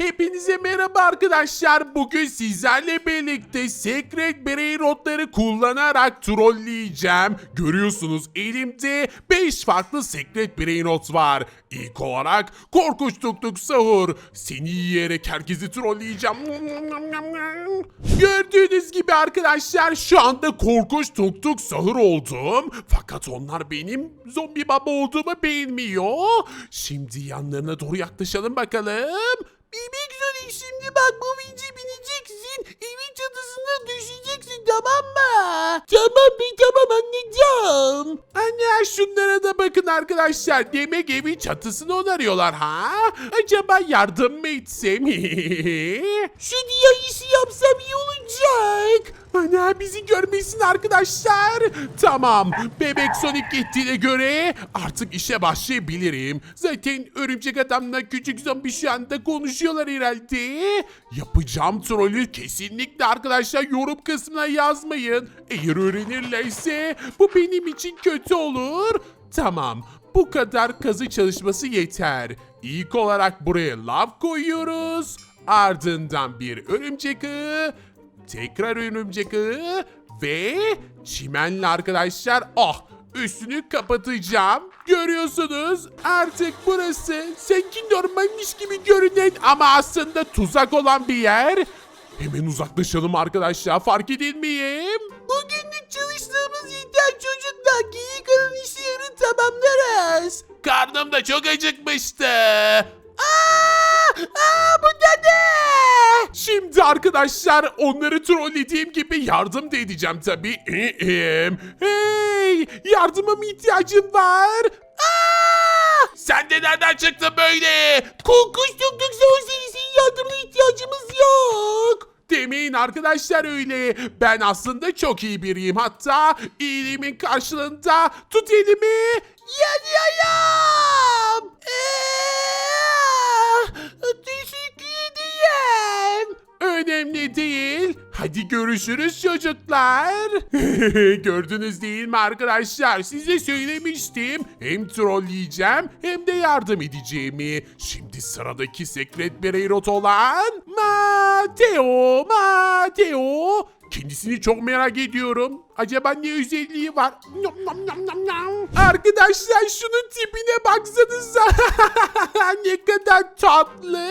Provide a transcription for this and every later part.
Hepinize merhaba arkadaşlar. Bugün sizlerle birlikte Secret Brain Rotları kullanarak trolleyeceğim. Görüyorsunuz elimde 5 farklı Secret Brain Rot var. İlk olarak Korkunç Tuk Tuk Sahur. Seni yiyerek herkesi trolleyeceğim. Gördüğünüz gibi arkadaşlar şu anda Korkunç Tuk Tuk Sahur oldum. Fakat onlar benim zombi baba olduğumu bilmiyor. Şimdi yanlarına doğru yaklaşalım bakalım. Tamam bir tamam anlayacağım. Anne şunlara da bakın arkadaşlar. Demek evin çatısını onarıyorlar ha? Acaba yardım mı etsem? Şu diye işi yapsam iyi olacak. Ana bizi görmesin arkadaşlar. Tamam. Bebek Sonic gittiğine göre artık işe başlayabilirim. Zaten örümcek adamla küçük zombi şu anda konuşuyorlar herhalde. Yapacağım trolü kesinlikle arkadaşlar yorum kısmına yazmayın. Eğer öğrenirlerse bu benim için kötü olur. Tamam. Bu kadar kazı çalışması yeter. İlk olarak buraya lav koyuyoruz. Ardından bir örümcek ağı tekrar örümcek ağı ve çimenli arkadaşlar ah üstünü kapatacağım. Görüyorsunuz artık burası sanki normalmiş gibi görünen ama aslında tuzak olan bir yer. Hemen uzaklaşalım arkadaşlar fark edilmeyeyim. Karnım da çok acıkmıştı. Aa, aa, bu da ne? Şimdi arkadaşlar onları trollediğim gibi yardım da edeceğim tabii. Hey yardıma mı ihtiyacım var? Aa! Sen de nereden çıktın böyle? Korkunç tuttuk senin yardımına ihtiyacımız yok. Demeyin arkadaşlar öyle. Ben aslında çok iyi biriyim. Hatta iyiliğimin karşılığında tut elimi. Yanıyorum. Ee, Teşekkür ederim. Önemli değil. Hadi görüşürüz çocuklar. Gördünüz değil mi arkadaşlar? Size söylemiştim. Hem trolleyeceğim hem de yardım edeceğimi. Şimdi sıradaki Secret Brainrot olan Mateo. Mateo. Kendisini çok merak ediyorum. Acaba ne özelliği var? Nom nom nom nom nom. Arkadaşlar şunun tipine baksanıza. ne kadar tatlı.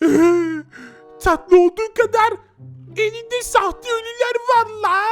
tatlı olduğu kadar elinde sahte ölüler var la.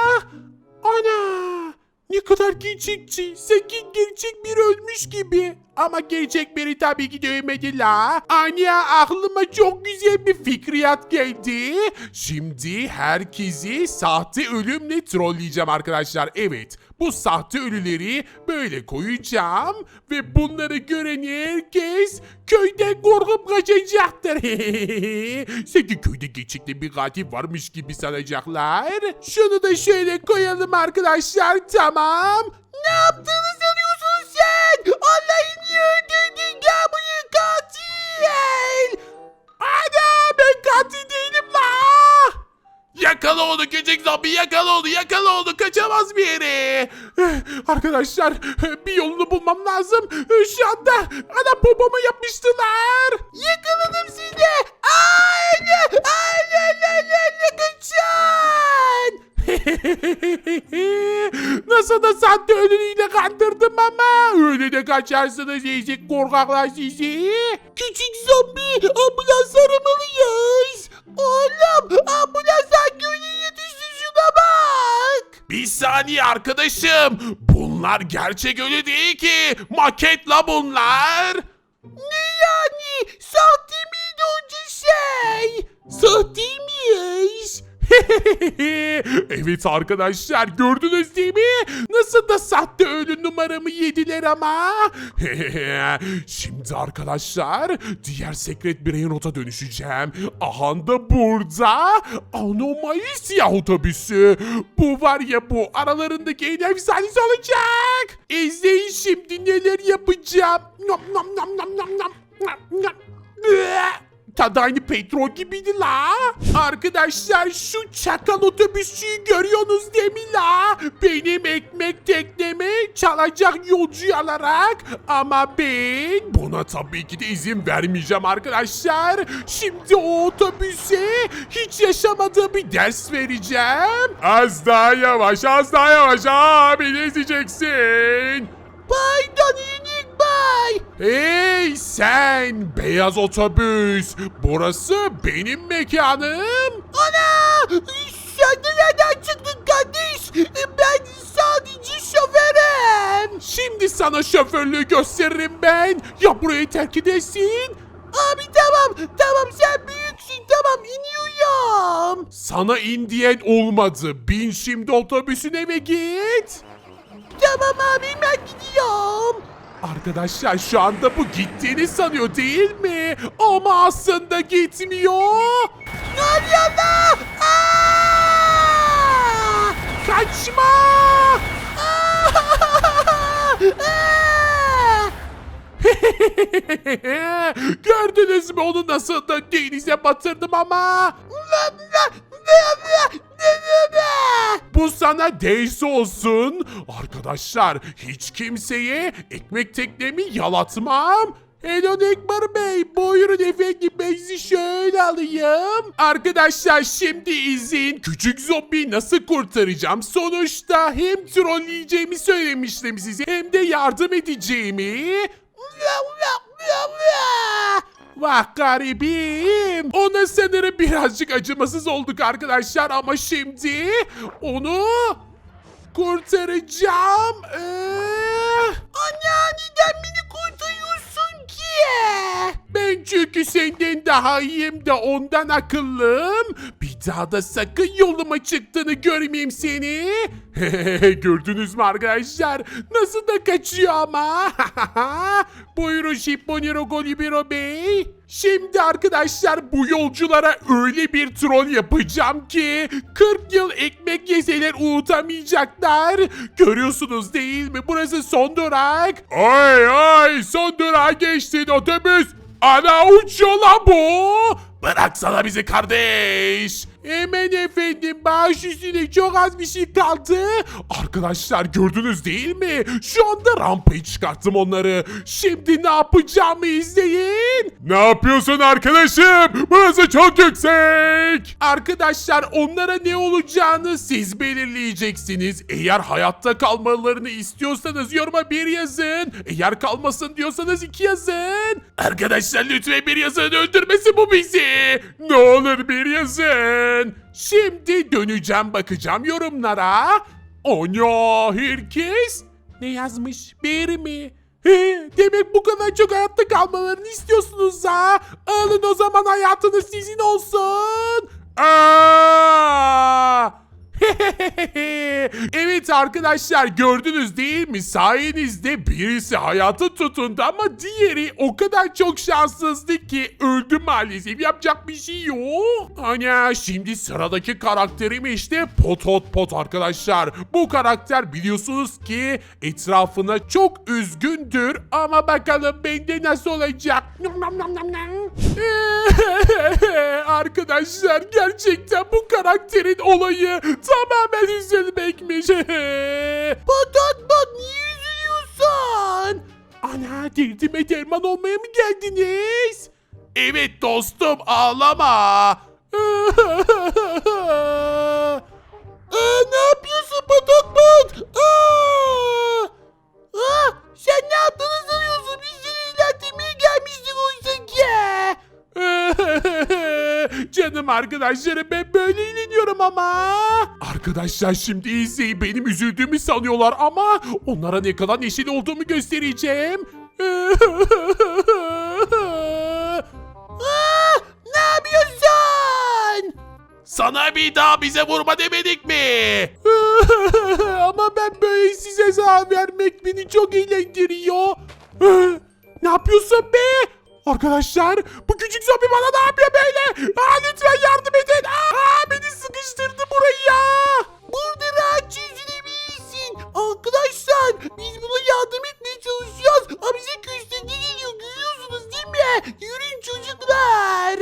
Ana ne kadar gerçekçi. Sanki gerçek biri ölmüş gibi. Ama gerçek biri tabii ki de ölmedi la. Anya aklıma çok güzel bir fikriyat geldi. Şimdi herkesi sahte ölümle trolleyeceğim arkadaşlar. Evet bu sahte ölüleri böyle koyacağım. Ve bunları gören herkes köyden korkup kaçacaktır. Sanki köyde gerçekten bir katil varmış gibi sanacaklar. Şunu da şöyle koyalım arkadaşlar tamam. Ne yaptığını sanıyorsun sen? Allah'ım Yakala onu küçük zombi yakala onu yakala onu kaçamaz bir yere. Arkadaşlar bir yolunu bulmam lazım. Şu anda ana popoma yapmıştılar. Yakaladım seni. Anne anne anne anne kaçın. Nasıl da sahte ölülüyle kandırdım ama öyle de kaçarsınız ezik korkaklar sizi. Küçük zombi ambulans aramalıyız. Oğlum ambulans hangi ölüye düştü şuna bak. Bir saniye arkadaşım. Bunlar gerçek ölü değil ki. Maket la bunlar. Ne yani? Sahte miydi onca şey? Sahte miyiz? evet arkadaşlar gördünüz değil mi? Nasıl da sahte ölü numaramı yediler ama. Şimdi arkadaşlar diğer Secret Brain Rot'a dönüşeceğim. Aha da burada anomali siyah otobüsü. Bu var ya bu aralarındaki en efsanesi olacak. İzleyin şimdi neler yapacağım. Nom nom nom nom nom. Nom, nom. Tadı aynı petrol gibiydi la. Arkadaşlar şu çakal otobüsçüyü görüyorsunuz değil mi la? Benim ekmek teknemi çalacak yolcu alarak ama ben buna tabii ki de izin vermeyeceğim arkadaşlar. Şimdi o otobüse hiç yaşamadığı bir ders vereceğim. Az daha yavaş, az daha yavaş. Aa, beni ezeceksin. Pardon bay. Hey sen beyaz otobüs. Burası benim mekanım. Ana! Sen de nereden çıktın kardeş? Ben sadece şoförüm. Şimdi sana şoförlüğü gösteririm ben. Ya burayı terk edersin? Abi tamam tamam sen büyüksün tamam iniyorum. Sana in diyen olmadı. Bin şimdi otobüsüne ve git. Tamam abi ben gidiyorum. Arkadaşlar şu anda bu gittiğini sanıyor değil mi? Ama aslında gitmiyor. Ne oluyor da? Aa! Kaçma! Gördünüz mü onu nasıl da denize batırdım ama? Bu sana ders olsun. Arkadaşlar hiç kimseye ekmek teknemi yalatmam. Hello Nekbar Bey, buyurun efendim ben sizi şöyle alayım. Arkadaşlar şimdi izleyin küçük zombiyi nasıl kurtaracağım. Sonuçta hem trolleyeceğimi söylemiştim size hem de yardım edeceğimi. Vah garibim. Ona sanırım birazcık acımasız olduk arkadaşlar ama şimdi onu kurtaracağım. Ee... Anne neden beni kurtarıyorsun ki? Ben çünkü senden daha iyiyim de ondan akıllım. Bir daha da sakın yoluma çıktığını görmeyeyim seni. Gördünüz mü arkadaşlar? Nasıl da kaçıyor ama. Buyurun Şipponiro Golibiro Bey. Şimdi arkadaşlar bu yolculara öyle bir troll yapacağım ki 40 yıl ekmek yeseler unutamayacaklar. Görüyorsunuz değil mi? Burası son durak. Ay ay son durağa geçtin otobüs. Ana uçuyor lan bu. Bıraksana bizi kardeş. Hemen efendim baş üstüne çok az bir şey kaldı. Arkadaşlar gördünüz değil mi? Şu anda rampayı çıkarttım onları. Şimdi ne yapacağımı izleyin. Ne yapıyorsun arkadaşım? Burası çok yüksek. Arkadaşlar onlara ne olacağını siz belirleyeceksiniz. Eğer hayatta kalmalarını istiyorsanız yoruma bir yazın. Eğer kalmasın diyorsanız iki yazın. Arkadaşlar lütfen bir yazın öldürmesin bu bizi. Ne olur bir yazın. Şimdi döneceğim bakacağım yorumlara. Onya herkes ne yazmış? Bir mi? He, demek bu kadar çok hayatta kalmalarını istiyorsunuz ha? Alın o zaman hayatınız sizin olsun. Aa! evet arkadaşlar gördünüz değil mi? Sayenizde birisi hayatı tutundu ama diğeri o kadar çok şanssızdı ki öldü maalesef. Yapacak bir şey yok. Ana şimdi sıradaki karakterim işte Potot Pot arkadaşlar. Bu karakter biliyorsunuz ki etrafına çok üzgündür ama bakalım bende nasıl olacak. Nom nom nom nom. Arkadaşlar gerçekten bu karakterin olayı tamamen üzülmekmiş. Patat bak niye üzülüyorsun? Ana derdime derman olmaya mı geldiniz? Evet dostum ağlama. Aa, ne yapıyorsun Patat Pat? Aa! Canım arkadaşlarım ben böyle eğleniyorum ama. Arkadaşlar şimdi izleyin benim üzüldüğümü sanıyorlar ama onlara ne kadar neşeli olduğumu göstereceğim. Aa, ne yapıyorsun? Sana bir daha bize vurma demedik mi? Ama ben böyle size zarar vermek beni çok eğlendiriyor. ne yapıyorsun be? Arkadaşlar bu küçük zombi bana ne yapıyor böyle? Aa, lütfen yardım edin. Aa, beni sıkıştırdı buraya. Burada rahatça üzülebilirsin. Arkadaşlar biz buna yardım etmeye çalışıyoruz. Ama bize kösteki geliyor görüyorsunuz değil mi? Yürüyün çocuklar.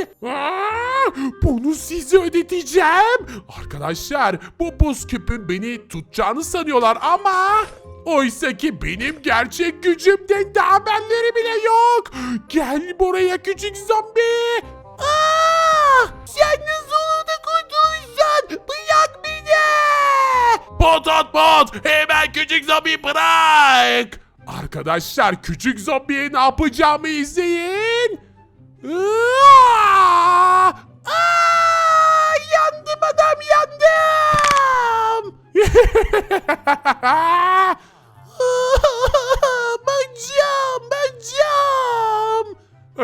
Bunu size ödeteceğim. Arkadaşlar bu buz küpün beni tutacağını sanıyorlar ama... Oysa ki benim gerçek gücümden haberleri bile yok. Gel buraya küçük zombi. Aa! Sen nasıl onu da kurtulursan bırak beni. Bot at bot hemen küçük zombi bırak. Arkadaşlar küçük zombiye ne yapacağımı izleyin. Aa! Aa!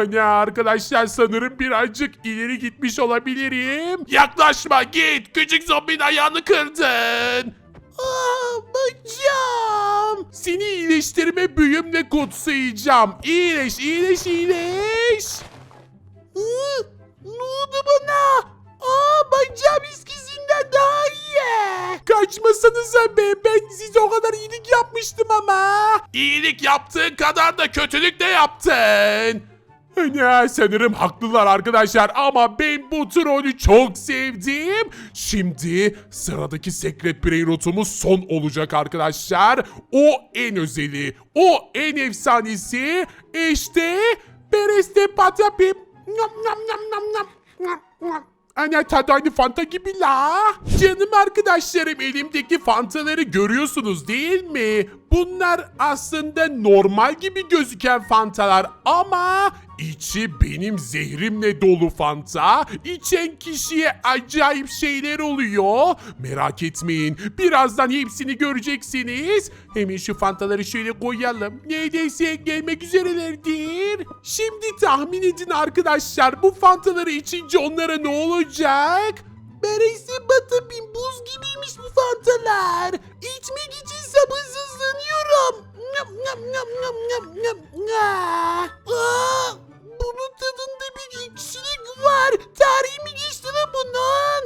Hani arkadaşlar sanırım birazcık ileri gitmiş olabilirim. Yaklaşma git küçük zombinin ayağını kırdın. Aa, bacağım. Seni iyileştirme büyümle kutsayacağım. İyileş iyileş iyileş. Hı, ne oldu bana? Aa bacağım eskisinden daha iyi. Kaçmasanıza be ben size o kadar iyilik yapmıştım ama. İyilik yaptığın kadar da kötülük de yaptın. Ya sanırım haklılar arkadaşlar ama ben bu trolü çok sevdim. Şimdi sıradaki Secret Brain rotumuz son olacak arkadaşlar. O en özeli, o en efsanesi işte Bereste Patapim. Nam nam nam nam nam. Ana tadı Fanta gibi la. Canım arkadaşlarım elimdeki Fantaları görüyorsunuz değil mi? Bunlar aslında normal gibi gözüken Fantalar ama içi benim zehrimle dolu Fanta. İçen kişiye acayip şeyler oluyor. Merak etmeyin birazdan hepsini göreceksiniz. Hemen şu Fantaları şöyle koyalım. Neredeyse gelmek üzerelerdir. Şimdi tahmin edin arkadaşlar bu Fantaları içince onlara ne olacak? Beresi Batapin buz gibiymiş bu fantalar. İçmek için sabırsızlanıyorum. Nyam, nyam, nyam, nyam, nyam, nyam. Aa, bunun tadında bir ekşilik var. Tarihi mi geçti lan bunun?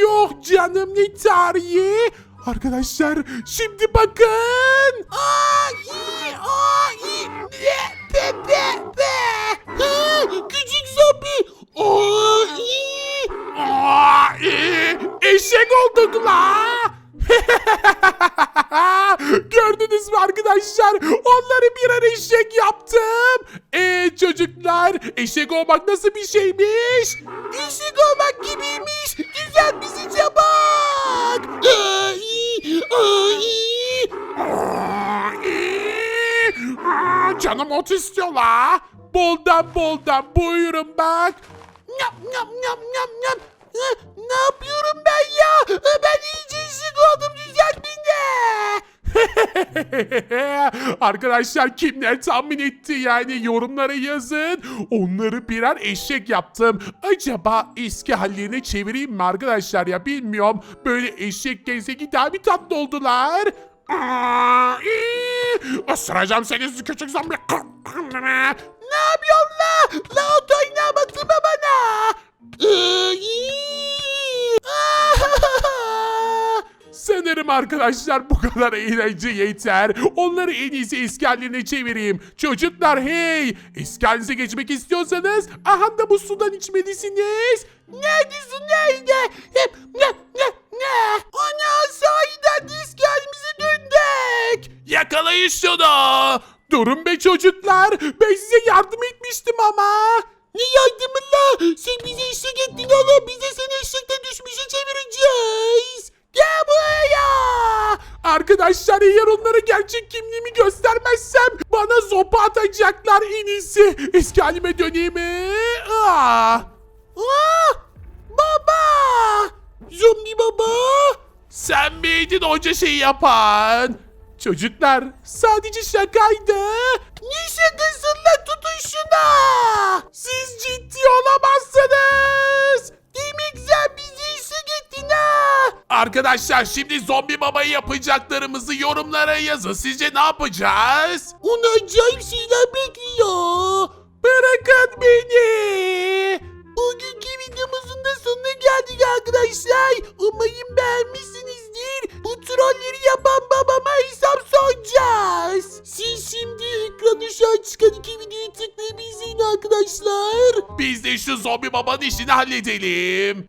Yok canım ne tarihi? Arkadaşlar şimdi bakın. Aa, iyi, aa, iyi. Be, be, be, be. Ha, küçük zombi. Aa, iyi. Aa, iyi. Eşek olduk la. Gördünüz mü arkadaşlar? Onları birer eşek yaptım. Eşek olmak nasıl bir şeymiş? Eşek olmak gibiymiş. Güzel bizi çabuk. Ay, ay. Canım ot istiyor la. Boldan boldan buyurun bak. Nyam nyam nyam nyam nyam. Ne yapıyorum ben ya? Ben iyice eşek oldum düzelt beni. Arkadaşlar kimler tahmin etti yani yorumlara yazın. Onları birer eşek yaptım. Acaba eski hallerine çevireyim mi arkadaşlar ya bilmiyorum. Böyle eşek gelse daha bir tatlı oldular. Aa. Isıracağım seni küçük zombi. Ne yapıyorsun la? La ot oynamasın bana. İyi. Sanırım arkadaşlar bu kadar eğlence yeter. Onları en iyisi haline çevireyim. Çocuklar hey! Eski halinize geçmek istiyorsanız aha da bu sudan içmelisiniz. Nerede su nerede? Ne ne ne? Ana sahiden halimize döndük. Yakalayın şunu. Durun be çocuklar. Ben size yardım etmiştim ama. Ne yardımı la? Sen bize eşek ettin oğlum. Biz de seni eşekten düşmüşe çevireceğiz. Gel buraya. Arkadaşlar eğer onlara gerçek kimliğimi göstermezsem bana zopa atacaklar en iyisi. Eski halime döneyim. mi? Aa. Aa, baba. Zombi baba. Sen miydin onca şey yapan? Çocuklar sadece şakaydı. Ne şakası lan tutun şuna. Siz ciddi olamazsınız. Arkadaşlar şimdi zombi babayı yapacaklarımızı yorumlara yazın. Sizce ne yapacağız? Onu acayip şeyler bekliyor. Bırakın beni. Bugünkü videomuzun da sonuna geldik arkadaşlar. Umarım beğenmişsinizdir. Bu trolleri yapan babama hesap soracağız. Siz şimdi ekranı şu an çıkan iki videoyu tıklayıp izleyin arkadaşlar. Biz de şu zombi babanın işini halledelim.